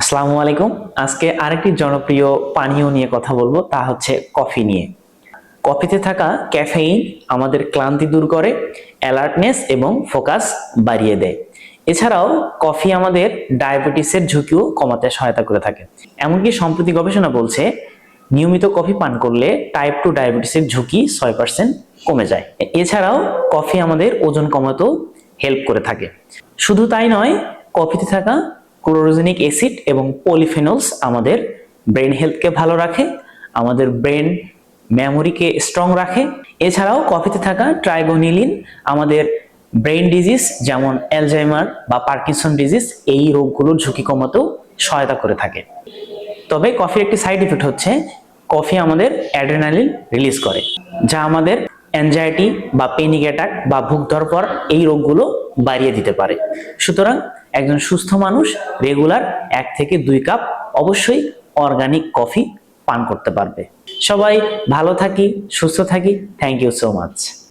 আসসালামু আলাইকুম। আজকে আরেকটি জনপ্রিয় পানীয় নিয়ে কথা বলব, তা হচ্ছে কফি নিয়ে। কফিতে থাকা ক্যাফেইন আমাদের ক্লান্তি দূর করে, অ্যালার্টনেস এবং ফোকাস বাড়িয়ে দেয়। এছাড়াও কফি আমাদের ডায়াবেটিসের ঝুঁকিও কমাতে সহায়তা করে থাকে। এমনকি সম্প্রতি গবেষণা বলছে, নিয়মিত কফি পান করলে টাইপ টু ডায়াবেটিসের ঝুঁকি ছয় পার্সেন্ট কমে যায়। এছাড়াও কফি আমাদের ওজন কমাতেও হেল্প করে থাকে। শুধু তাই নয়, কফিতে থাকা ক্লোরোজেনিক অ্যাসিড এবং পলিফেনলস আমাদের ব্রেন হেলথকে ভালো রাখে, আমাদের ব্রেন মেমোরিকে স্ট্রং রাখে। এছাড়াও কফিতে থাকা ট্রাইগোনিলিন, আমাদের ব্রেন ডিজিজ যেমন অ্যালজাইমার বা পার্কিনসন ডিজিজ, এই রোগগুলোর ঝুঁকি কমাতেও সহায়তা করে থাকে। তবে কফির একটি সাইড ইফেক্ট হচ্ছে, কফি আমাদের অ্যাড্রেনালিন রিলিজ করে, যা আমাদের অ্যাংজাইটি বা পেনিক অ্যাটাক বা ভুক ধরপর এই রোগগুলো বাড়িয়ে দিতে পারে। সুতরাং একজন সুস্থ মানুষ রেগুলার এক থেকে দুই কাপ অবশ্যই অর্গানিক কফি পান করতে পারবে। সবাই ভালো থাকি, সুস্থ থাকি থ্যাংক ইউ সো মাচ